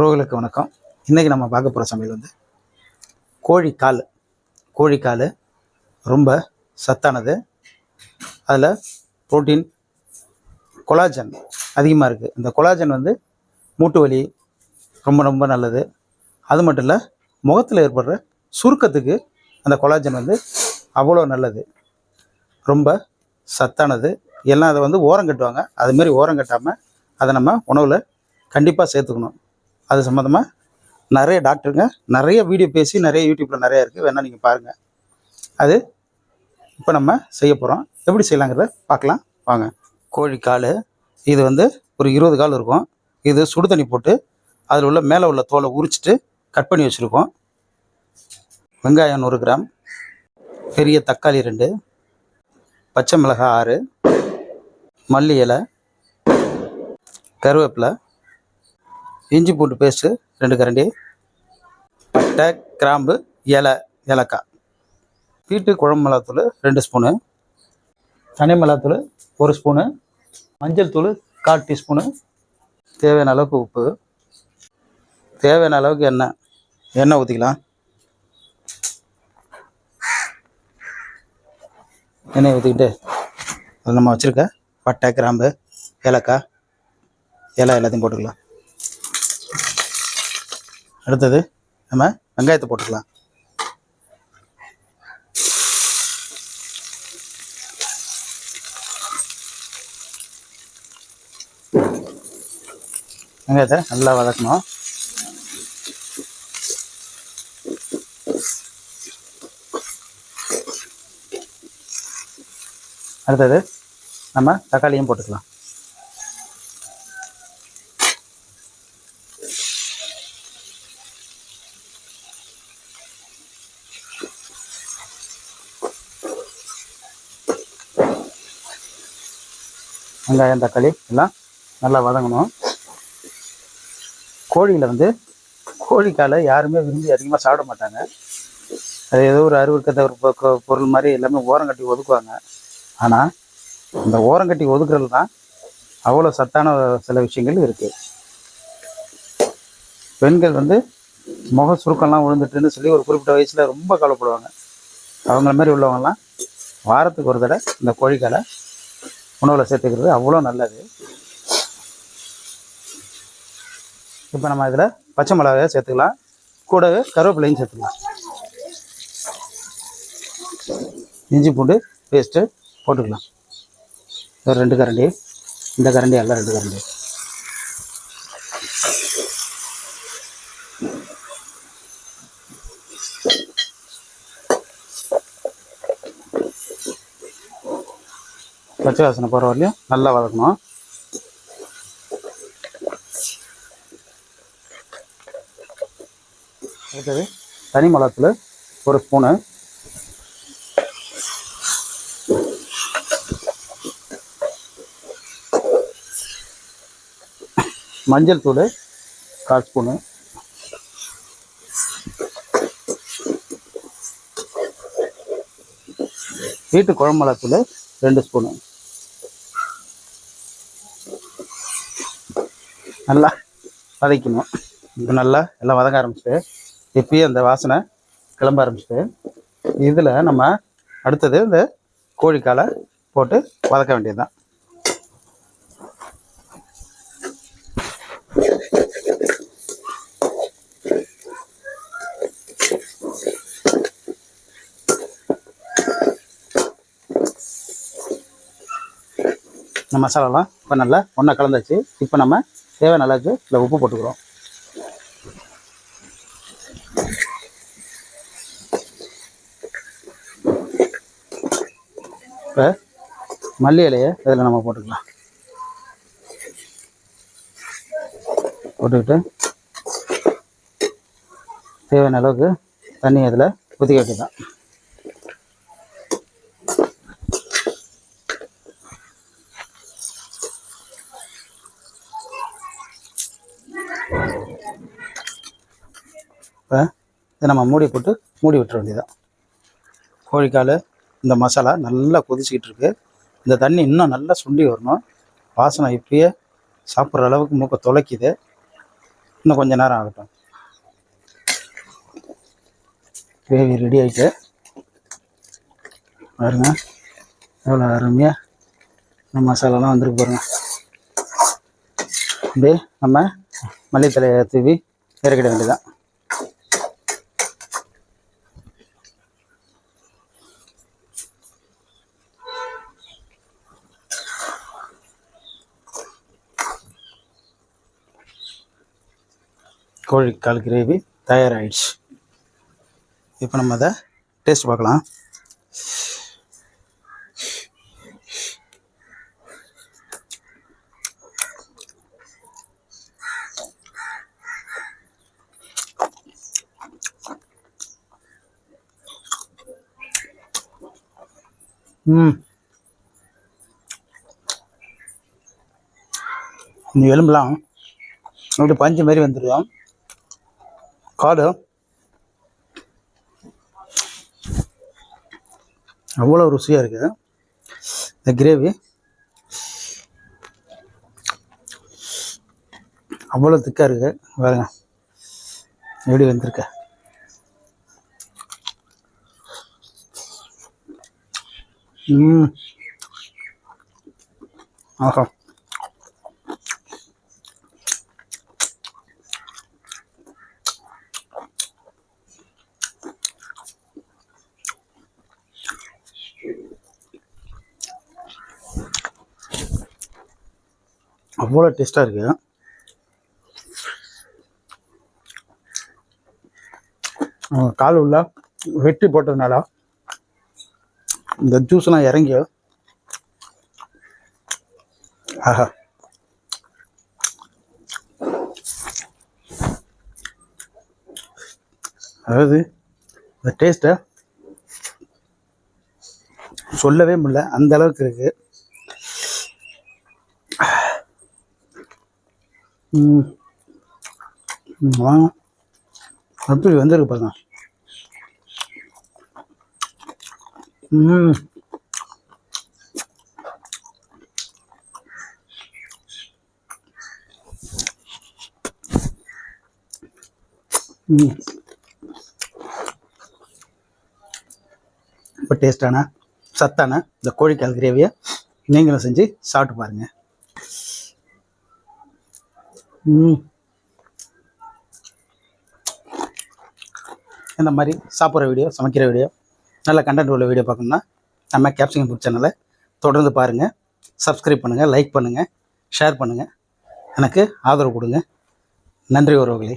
உறவுகளுக்கு வணக்கம். இன்றைக்கி நம்ம பார்க்க போகிற சமையல் வந்து கோழிக்கால். கோழிக்கால் ரொம்ப சத்தானது. அதில் புரோட்டீன் கொலாஜன் அதிகமாக இருக்குது இந்த கொலாஜன் வந்து மூட்டு வலி ரொம்ப ரொம்ப நல்லது. அது மட்டும் இல்லை முகத்தில் ஏற்படுற சுருக்கத்துக்கு அந்த கொலாஜன் வந்து அவ்வளோ நல்லது. ரொம்ப சத்தானது. எல்லாம் அதை வந்து ஓரம் கட்டுவாங்க. அதுமாரி ஓரம் கட்டாமல் அதை நம்ம உணவில் கண்டிப்பாக சேர்த்துக்கணும். அது சம்மந்தமாக நிறைய டாக்டருங்க நிறைய வீடியோ பேசி நிறைய யூடியூப்பில் நிறைய இருக்குது வேணால் நீங்கள் பாருங்கள் அது இப்போ நம்ம செய்ய போகிறோம் எப்படி செய்யலாங்கிறத பார்க்கலாம். வாங்க. கோழி கால் இது வந்து ஒரு இருபது கால் இருக்கும். இது சுடு தண்ணி போட்டு அதில் உள்ள மேலே உள்ள தோலை உரிச்சிட்டு கட் பண்ணி வச்சுருக்கோம். வெங்காயம் நூறு கிராம் பெரிய தக்காளி ரெண்டு பச்சை மிளகாய் ஆறு மல்லி இலை கருவேப்பிலை இஞ்சி பூண்டு பேஸ்ட்டு ரெண்டு கரண்டி பட்டை கிராம்பு இலை ஏலக்காய். வீட்டு குழம்பு மிளகாத்தூள் ரெண்டு ஸ்பூனு தனி மிளகாத்தூள் ஒரு ஸ்பூனு மஞ்சள் தூள் கால் டீஸ்பூனு. தேவையான அளவுக்கு உப்பு. தேவையான அளவுக்கு எண்ணெய். எண்ணெய் ஊற்றிக்கலாம் எண்ணெய் ஊற்றிக்கிட்டு அது நம்ம வச்சுருக்க பட்டை கிராம்பு ஏலக்காய் இலை எல்லாத்தையும் போட்டுக்கலாம். அடுத்தது நம்ம வெங்காயத்தை போட்டுக்கலாம். வெங்காயத்தை நல்லா வதக்கணும். அடுத்தது நம்ம தக்காளியும் போட்டுக்கலாம். வெங்காயம் தக்காளி எல்லாம் நல்லா வதங்கணும். கோழியில் வந்து கோழிக்காலை யாருமே விரும்பி அதிகமாக சாப்பிட மாட்டாங்க. அது ஏதோ ஒரு அருவருக்கத்த ஒரு பொ- பொருள் மாதிரி எல்லாமே ஓரம் கட்டி ஒதுக்குவாங்க. ஆனால் அந்த ஓரம் கட்டி ஒதுக்குறது தான் அவ்வளோ சத்தான சில விஷயங்கள் இருக்குது பெண்கள் வந்து முக சுருக்கம்லாம் விழுந்துட்டுன்னு சொல்லி ஒரு குறிப்பிட்ட வயசில் ரொம்ப கவலைப்படுவாங்க. அவங்கள மாதிரி உள்ளவங்கலாம் வாரத்துக்கு ஒரு தடவை இந்த கோழிக்காலை உணவில் சேர்த்துக்கிறது அவ்வளோ நல்லது. இப்போ நம்ம இதில் பச்சை மிளகாயை சேர்த்துக்கலாம். கூடவே கருவேப்பிலையும் சேர்த்துக்கலாம். இஞ்சி பூண்டு பேஸ்ட்டு போட்டுக்கலாம். ஒரு ரெண்டு கரண்டி. இந்த கரண்டி எல்லாம் ரெண்டு கரண்டி. பச்சை வாசனை போகிற வரலையும் நல்லா வதக்கணும். அடுத்தது தனி மிளகாத்தூள் ஒரு ஸ்பூனு மஞ்சள் தூள் கால் ஸ்பூனு வீட்டு குழம்பு மிளகாத்தூள் ரெண்டு ஸ்பூனு நல்லா வதக்கணும். இப்போ நல்லா எல்லாம் வதங்க ஆரம்பிச்சிட்டு இப்பயே அந்த வாசனை கிளம்ப ஆரம்பிச்சுட்டு இதில் நம்ம அடுத்தது இந்த கோழிக்காலை போட்டு வதக்க வேண்டியதுதான். இந்த மசாலாலாம் இப்போ நல்லா ஒன்றா கலந்தாச்சு. இப்போ நம்ம தேவையான அளவுக்கு இதில் உப்பு போட்டுக்கிறோம். இப்போ மல்லி இலையை இதில் நம்ம போட்டுக்கலாம். போட்டுக்கிட்டு தேவையான அளவுக்கு தண்ணி அதில் கொதிக்க வைக்கலாம் இப்போ இதை நம்ம மூடி போட்டு மூடி விட்டுற வேண்டியதான் கோழிக்கால் இந்த மசாலா நல்லா கொதிச்சிக்கிட்டு இருக்கு. இந்த தண்ணி இன்னும் நல்லா சுண்டி வரணும். வாசனை இப்பயே சாப்பிட்ற அளவுக்கு மூக்கை துளைக்குது இன்னும் கொஞ்சம் நேரம் ஆகட்டும். கிரேவி ரெடி ஆகிட்டு பாருங்க. எவ்வளோ அருமையாக இந்த மசாலாலாம் வந்துருக்கு பாருங்கள் அப்படியே நம்ம மல்லித்தலையை தூவி இறக்கிட வேண்டியதான் கோழிக்கால் கிரேவி தயாராகிடுச்சு இப்போ நம்ம அதை டேஸ்ட் பார்க்கலாம். இந்த எலும்புலாம் அப்படி பஞ்சு மாதிரி வந்துடும் காடு. அவ்வளோ ருசியாக இருக்குது. இந்த கிரேவி. அவ்வளோ திக்காக இருக்குது பாருங்க. எப்படி வந்திருக்கேன் ம். ஆஹா. அவ்வளோ டேஸ்ட்டாக இருக்குது கால் உள்ள வெட்டி போட்டதுனால இந்த ஜூஸ்லாம் இறங்கி ஆஹா. அதாவது இந்த டேஸ்ட்டை சொல்லவே முடியல. அந்த அளவுக்கு இருக்கு. வாங்க. எப்படி வந்திருக்கு பாருங்க. ம். ம் இப்போ டேஸ்டான சத்தான இந்த கோழிக்கால் கிரேவியை நீங்களும் செஞ்சு சாப்பிட்டு பாருங்கள் இந்த மாதிரி சாப்பிட்ற வீடியோ சமைக்கிற வீடியோ நல்ல கண்டென்ட் உள்ள வீடியோ பார்க்கணும்னா நம்ம கேப்சிகம் ஃபுட் சேனலை தொடர்ந்து பாருங்கள் சப்ஸ்கிரைப் பண்ணுங்கள் லைக் பண்ணுங்கள் ஷேர் பண்ணுங்கள் எனக்கு ஆதரவு கொடுங்க. நன்றி உறவுகளே.